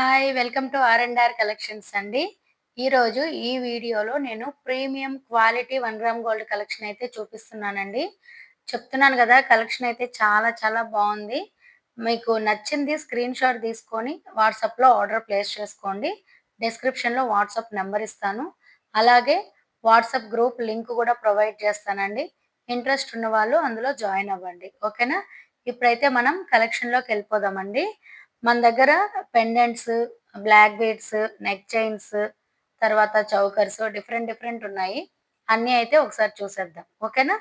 Hi welcome to R and R collections అండి. ఈరోజు ఈ వీడియోలో నేను premium quality one gram gold collection అయితే చూపిస్తున్నానండి. చెప్తున్నాను కదా కలెక్షన్ అయితే చాలా చాలా బాగుంది. మీకు నచ్చింది స్క్రీన్ షాట్ తీసుకొని వాట్సాప్లో ఆర్డర్ ప్లేస్ చేసుకోండి. డిస్క్రిప్షన్లో వాట్సాప్ నెంబర్ ఇస్తాను. అలాగే వాట్సాప్ గ్రూప్ లింక్ కూడా ప్రొవైడ్ చేస్తానండి. ఇంట్రెస్ట్ ఉన్న వాళ్ళు అందులో జాయిన్ అవ్వండి. ఓకేనా? ఇప్పుడైతే మనం కలెక్షన్లోకి వెళ్ళిపోదామండి. మన దగ్గర pendants black beads neck chains తర్వాత చౌకర్స్ డిఫరెంట్ డిఫరెంట్ ఉన్నాయి. అన్నీ అయితే ఒకసారి చూసేద్దాం. ఓకేనా?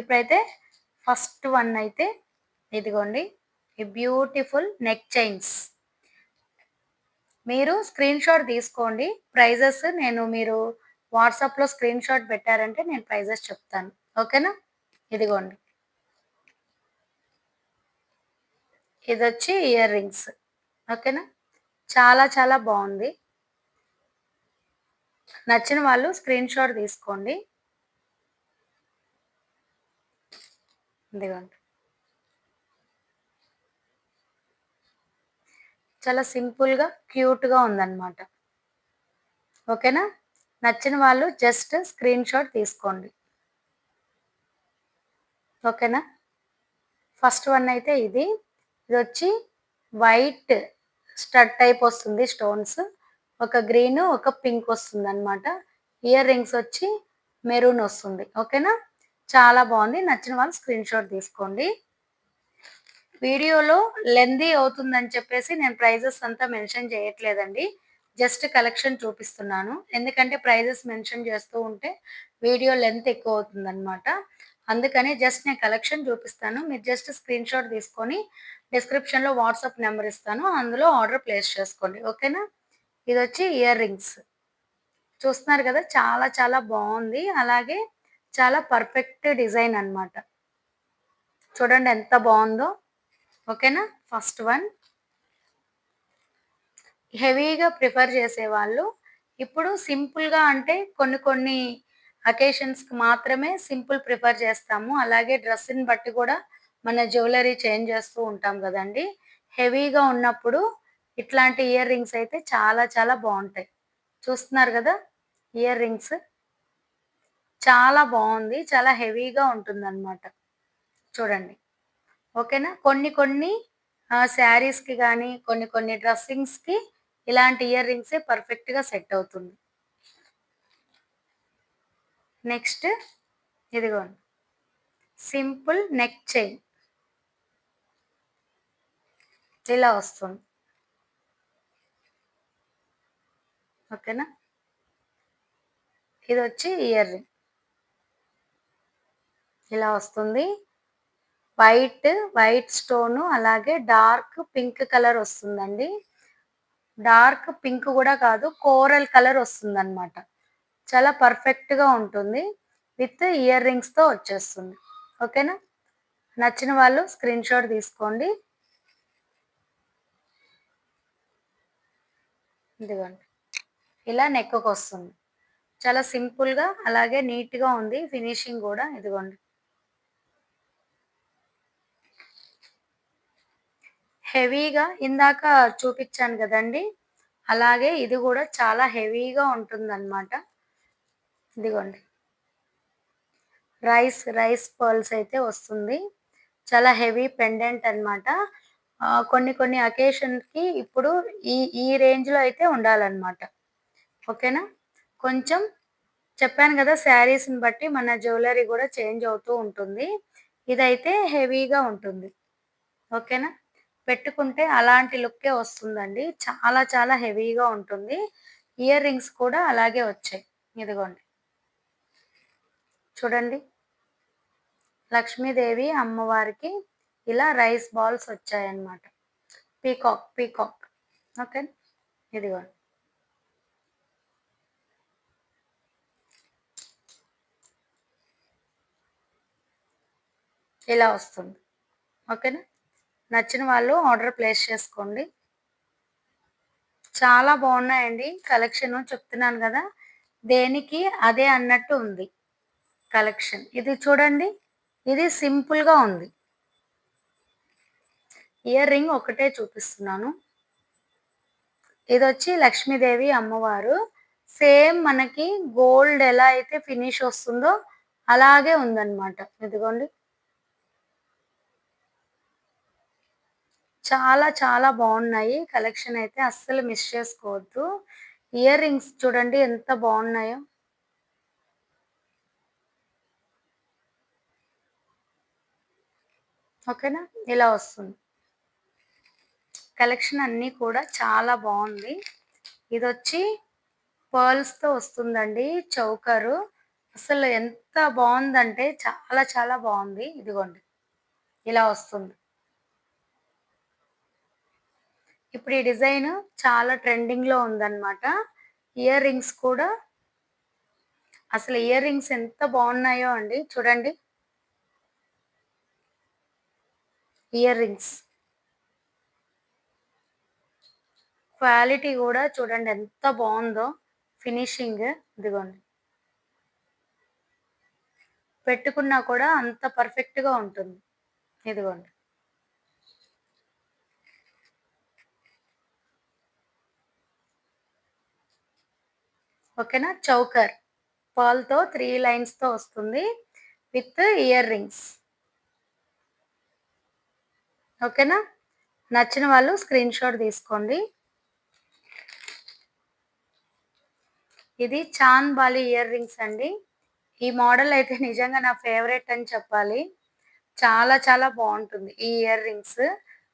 ఇప్పుడైతే ఫస్ట్ వన్ అయితే ఇదిగోండి. ఈ బ్యూటిఫుల్ నెక్ చైన్స్ మీరు స్క్రీన్ షాట్ తీసుకోండి. ప్రైజెస్ నేను మీరు వాట్సాప్లో స్క్రీన్ షాట్ పెట్టారంటే నేను ప్రైజెస్ చెప్తాను. ఓకేనా? ఇదిగోండి. ఇది వచ్చి ఇయర్ రింగ్స్ ఓకేనా? చాలా చాలా బాగుంది. నచ్చిన వాళ్ళు స్క్రీన్ షాట్ తీసుకోండి. ఇదిగోండి. చాలా సింపుల్గా క్యూట్గా ఉందన్నమాట. ఓకేనా? నచ్చిన వాళ్ళు జస్ట్ స్క్రీన్ షాట్ తీసుకోండి. ఓకేనా? ఫస్ట్ వన్ అయితే ఇది. ఇది వచ్చి వైట్ స్టడ్ టైప్ వస్తుంది స్టోన్స్. ఒక గ్రీన్ ఒక పింక్ వస్తుంది అనమాట ఇయర్ రింగ్స్ వచ్చి మెరూన్ వస్తుంది. ఓకేనా? చాలా బాగుంది. నచ్చిన వాళ్ళు స్క్రీన్ షాట్ తీసుకోండి. వీడియోలో లెందీ అవుతుందని చెప్పేసి నేను ప్రైజెస్ అంతా మెన్షన్ చేయట్లేదండి. జస్ట్ కలెక్షన్ చూపిస్తున్నాను. ఎందుకంటే ప్రైజెస్ మెన్షన్ చేస్తూ ఉంటే వీడియో లెంత్ ఎక్కువ అవుతుంది అనమాట అందుకని జస్ట్ నేను కలెక్షన్ చూపిస్తాను. మీరు జస్ట్ స్క్రీన్ షాట్ తీసుకొని డిస్క్రిప్షన్లో వాట్సాప్ నెంబర్ ఇస్తాను. అందులో ఆర్డర్ ప్లేస్ చేసుకోండి. ఓకేనా ఇది వచ్చి ఇయర్ రింగ్స్ చూస్తున్నారు కదా? చాలా చాలా బాగుంది. అలాగే చాలా పర్ఫెక్ట్ డిజైన్ అనమాట చూడండి ఎంత బాగుందో. ఓకేనా ఫస్ట్ వన్ హెవీగా ప్రిఫర్ చేసేవాళ్ళు. ఇప్పుడు సింపుల్గా అంటే కొన్ని కొన్ని అకేషన్స్కి మాత్రమే సింపుల్ ప్రిఫర్ చేస్తాము. అలాగే డ్రెస్ని బట్టి కూడా మన జ్యువెలరీ చేంజ్ చేస్తూ ఉంటాం కదండి. హెవీగా ఉన్నప్పుడు ఇట్లాంటి ఇయర్ రింగ్స్ అయితే చాలా చాలా బాగుంటాయి. చూస్తున్నారు కదా? ఇయర్ రింగ్స్ చాలా బాగుంది చాలా హెవీగా ఉంటుంది అనమాట చూడండి. ఓకేనా? కొన్ని కొన్ని శారీస్కి కానీ కొన్ని కొన్ని డ్రెస్సింగ్స్కి ఇలాంటి ఇయర్ రింగ్సే పర్ఫెక్ట్గా సెట్ అవుతుంది. నెక్స్ట్ ఇదిగోండి. Simple neck chain. ఇలా వస్తుంది. ఓకేనా? ఇది వచ్చి ఇయర్ రింగ్. ఇలా వస్తుంది. వైట్ వైట్ స్టోను అలాగే డార్క్ పింక్ కలర్ వస్తుందండి. డార్క్ పింక్ కూడా కాదు కోరల్ కలర్ వస్తుంది అనమాట చాలా పర్ఫెక్ట్గా ఉంటుంది విత్ ఇయర్ రింగ్స్తో వచ్చేస్తుంది. ఓకేనా? నచ్చిన వాళ్ళు స్క్రీన్ షాట్ తీసుకోండి. ఇదిగోండి. ఇలా నెక్కకు వస్తుంది చాలా సింపుల్గా అలాగే నీట్గా ఉంది. ఫినిషింగ్ కూడా ఇదిగోండి. హెవీగా ఇందాక చూపించాను కదండి. అలాగే ఇది కూడా చాలా హెవీగా ఉంటుందన్నమాట. ఇదిగోండి. రైస్ రైస్ పర్ల్స్ అయితే వస్తుంది. చాలా హెవీ పెండెంట్ అనమాట కొన్ని కొన్ని అకేషన్కి ఇప్పుడు ఈ ఈ రేంజ్లో అయితే ఉండాలన్నమాట. ఓకేనా? కొంచెం చెప్పాను కదా శారీస్ని బట్టి మన జ్యువెలరీ కూడా చేంజ్ అవుతూ ఉంటుంది. ఇదైతే హెవీగా ఉంటుంది. ఓకేనా? పెట్టుకుంటే అలాంటి లుక్కే వస్తుందండి. చాలా చాలా హెవీగా ఉంటుంది. ఇయర్ రింగ్స్ కూడా అలాగే వచ్చాయి. ఇదిగోండి. చూడండి. లక్ష్మీదేవి అమ్మవారికి ఇలా రైస్ బాల్స్ వచ్చాయన్నమాట. Peacock peacock. ఓకే? ఇదిగో. ఇలా వస్తుంది. ఓకేనా? నచ్చిన వాళ్ళు ఆర్డర్ ప్లేస్ చేసుకోండి. చాలా బాగున్నాయండి కలెక్షన్. చెప్తున్నాను కదా. దేనికి? అదే అన్నట్టు ఉంది. కలెక్షన్. ఇది చూడండి ఇది సింపుల్గా ఉంది. ఇయర్ రింగ్ ఒకటే చూపిస్తున్నాను. ఇది వచ్చి లక్ష్మీదేవి అమ్మవారు. సేమ్ మనకి గోల్డ్ ఎలా అయితే ఫినిష్ వస్తుందో అలాగే ఉందన్నమాట. ఇదిగోండి. చాలా చాలా బాగున్నాయి. కలెక్షన్ అయితే అస్సలు మిస్ చేసుకోవద్దు. ఇయర్ రింగ్స్ చూడండి ఎంత బాగున్నాయో. ఓకేనా? ఇలా వస్తుంది. కలెక్షన్ అన్నీ కూడా చాలా బాగుంది. ఇది వచ్చి పర్ల్స్తో వస్తుందండి చౌకరు. అసలు ఎంత బాగుందంటే చాలా చాలా బాగుంది. ఇదిగోండి ఇలా వస్తుంది. ఇప్పుడు ఈ డిజైన్ చాలా ట్రెండింగ్లో ఉందన్నమాట. ఇయర్ రింగ్స్ కూడా. అసలు ఇయర్ రింగ్స్ ఎంత బాగున్నాయో అండి. చూడండి. ఇయర్ రింగ్స్ క్వాలిటీ కూడా చూడండి ఎంత బాగుందో ఫినిషింగ్ ఇదిగోండి. పెట్టుకున్నా కూడా అంత పర్ఫెక్ట్గా ఉంటుంది. ఇదిగోండి. ఓకేనా? చౌకర్. పాల్తో త్రీ లైన్స్తో వస్తుంది విత్ ఇయర్ రింగ్స్ ఓకేనా? నచ్చిన వాళ్ళు స్క్రీన్ షాట్ తీసుకోండి. ఇది చాంద్ బాలి ఇయర్ రింగ్స్ అండి. ఈ మోడల్ అయితే నిజంగా నా ఫేవరెట్ అని చెప్పాలి. చాలా చాలా బాగుంటుంది ఈ ఇయర్ రింగ్స్.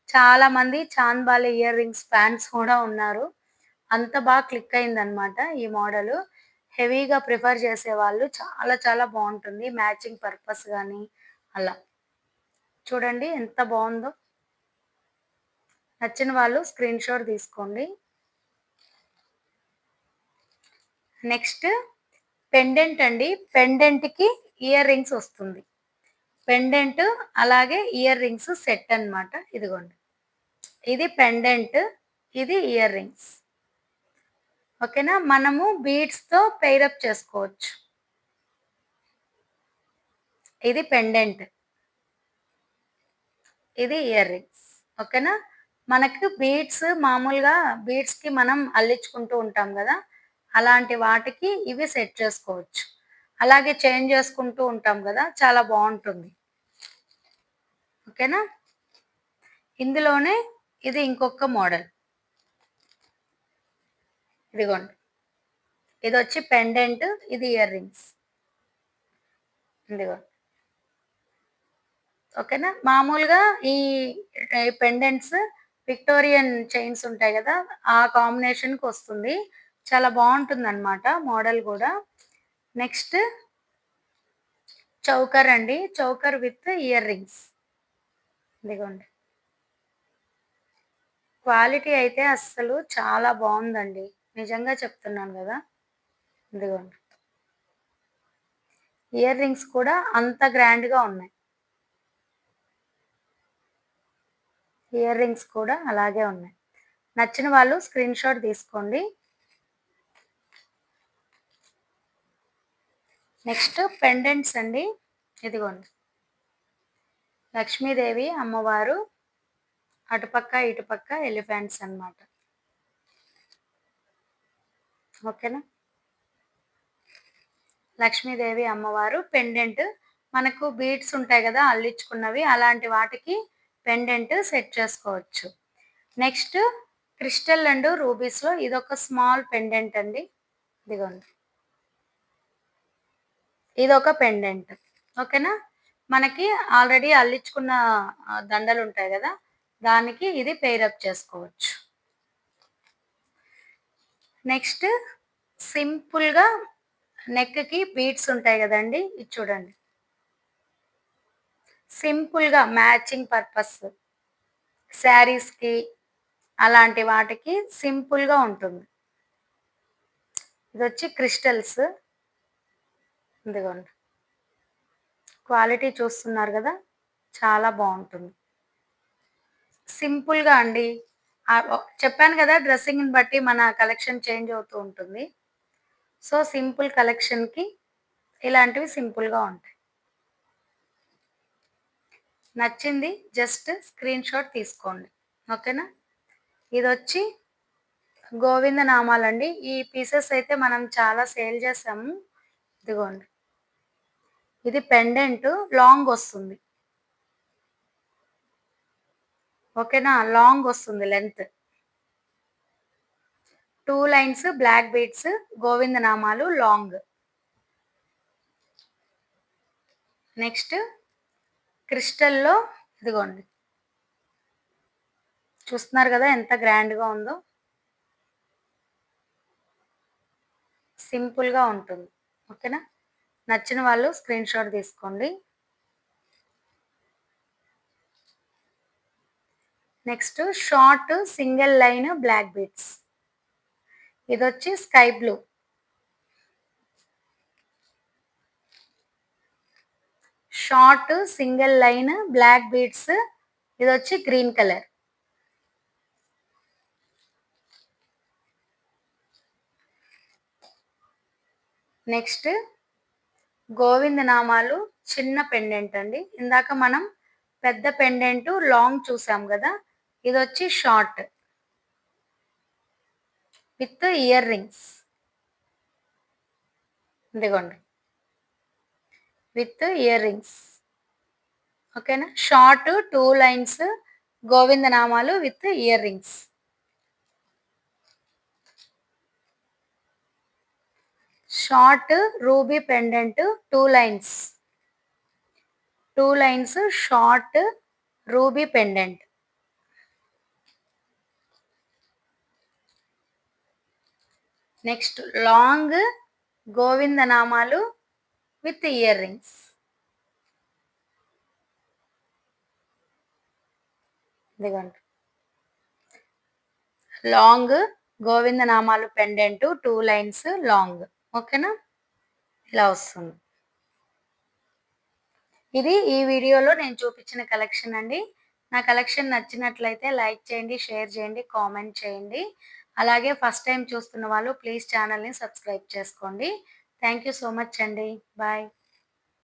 చాలా మంది చాన్ బాలి ఇయర్ రింగ్స్ ఫ్యాన్స్ కూడా ఉన్నారు. అంత బాగా క్లిక్ అయిందనమాట ఈ మోడల్. హెవీగా ప్రిఫర్ చేసే వాళ్ళు చాలా చాలా బాగుంటుంది. మ్యాచింగ్ పర్పస్ కానీ అలా. చూడండి ఎంత బాగుందో. నచ్చిన వాళ్ళు స్క్రీన్ షాట్ తీసుకోండి. నెక్స్ట్ పెండెంట్ అండి. పెండెంట్కి ఇయర్ రింగ్స్ వస్తుంది. పెండెంట్ అలాగే ఇయర్ రింగ్స్ సెట్ అనమాట ఇదిగోండి. ఇది పెండెంట్ ఇది ఇయర్ రింగ్స్ ఓకేనా మనము బీడ్స్తో పెయిరప్ చేసుకోవచ్చు. ఇది పెండెంట్ ఇది ఇయర్ రింగ్స్ ఓకేనా మనకు బీడ్స్ మామూలుగా బీడ్స్కి మనం అల్లించుకుంటూ ఉంటాం కదా అలాంటి వాటికి ఇవి సెట్ చేసుకోవచ్చు. అలాగే చేంజ్ చేసుకుంటూ ఉంటాం కదా చాలా బాగుంటుంది. ఓకేనా? ఇందులోనే ఇది ఇంకొక మోడల్. ఇదిగోండి. ఇది వచ్చి పెండెంట్ ఇది ఇయర్ రింగ్స్. ఇదిగోండి. ఓకేనా? మామూలుగా ఈ పెండెంట్స్ విక్టోరియన్ చైన్స్ ఉంటాయి కదా ఆ కాంబినేషన్కి వస్తుంది. చాలా బాగుంటుంది అనమాట మోడల్ కూడా. నెక్స్ట్ చౌకర్ అండి. చౌకర్ విత్ ఇయర్ రింగ్స్ ఇదిగోండి. క్వాలిటీ అయితే అస్సలు చాలా బాగుందండి. నిజంగా చెప్తున్నాను కదా. ఇదిగోండి. ఇయర్ రింగ్స్ కూడా అంత గ్రాండ్గా ఉన్నాయి. ఇయర్ రింగ్స్ కూడా అలాగే ఉన్నాయి. నచ్చిన వాళ్ళు స్క్రీన్ షాట్ తీసుకోండి. నెక్స్ట్ పెండెంట్స్ అండి. ఇదిగోండి. లక్ష్మీదేవి అమ్మవారు అటుపక్క ఇటుపక్క ఎలిఫెంట్స్ అనమాట ఓకేనా? లక్ష్మీదేవి అమ్మవారు పెండెంట్. మనకు బీడ్స్ ఉంటాయి కదా అల్లించుకున్నవి. అలాంటి వాటికి పెండెంట్ సెట్ చేసుకోవచ్చు. నెక్స్ట్ క్రిస్టల్ అండ్ రూబీస్లో ఇదొక స్మాల్ పెండెంట్ అండి. ఇదిగోండి. ఇదొక పెండెంట్. ఓకేనా? మనకి ఆల్రెడీ అల్లించుకున్న దండలు ఉంటాయి కదా? దానికి ఇది పేరప్ చేసుకోవచ్చు. నెక్స్ట్ సింపుల్గా నెక్కి బీట్స్ ఉంటాయి కదండి? ఇది చూడండి. సింపుల్గా మ్యాచింగ్ పర్పస్ శారీస్కి అలాంటి వాటికి సింపుల్గా ఉంటుంది. ఇది వచ్చి క్రిస్టల్స్. ఇదిగోండి. క్వాలిటీ చూస్తున్నారు కదా చాలా బాగుంటుంది. సింపుల్గా అండి. చెప్పాను కదా డ్రెస్సింగ్ని బట్టి మన కలెక్షన్ చేంజ్ అవుతూ ఉంటుంది. సో సింపుల్ కలెక్షన్కి ఇలాంటివి సింపుల్గా ఉంటాయి. నచ్చింది జస్ట్ స్క్రీన్ షాట్ తీసుకోండి. ఓకేనా? ఇది వచ్చి గోవింద నామాలండి. ఈ పీసెస్ అయితే మనం చాలా సేల్ చేసాము. ఇదిగోండి. ఇది పెండెంట్ లాంగ్ వస్తుంది. ఓకేనా? లాంగ్ వస్తుంది length two lines black beads Govinda నామాలు లాంగ్ నెక్స్ట్ క్రిస్టల్లో ఇదిగోండి. చూస్తున్నారు కదా ఎంత గ్రాండ్గా ఉందో. సింపుల్గా ఉంటుంది. ఓకేనా? నచ్చిన వాళ్ళు స్క్రీన్ షాట్ తీసుకోండి. Next short single line black beads. ఇది వచ్చి sky blue. Short single line black beads ఇది వచ్చి గ్రీన్ కలర్. నెక్స్ట్ గోవింద నామాలు చిన్న పెండెంట్ అండి. ఇందాక మనం పెద్ద పెండెంట్ లాంగ్ చూసాం కదా ఇది వచ్చి షార్ట్ విత్ ఇయర్ రింగ్స్. ఇదిగోండి. విత్ ఇయర్ రింగ్స్ ఓకేనా? షార్ట్ టూ లైన్స్ గోవింద నామాలు with ear rings short ruby pendant two lines. Two lines short ruby pendant. Next long Govinda with with ear rings ఇదిగోండి. Long Govinda నామాలు pendant two lines long ఓకేనా ఇలా వస్తుంది. ఇది ఈ వీడియోలో నేను చూపించిన కలెక్షన్ అండి. నా కలెక్షన్ నచ్చినట్లయితే లైక్ చేయండి షేర్ చేయండి కామెంట్ చేయండి. అలాగే ఫస్ట్ టైం చూస్తున్న వాళ్ళు ప్లీజ్ ఛానల్ని సబ్స్క్రైబ్ చేసుకోండి. థ్యాంక్ యూ సో మచ్ అండి బాయ్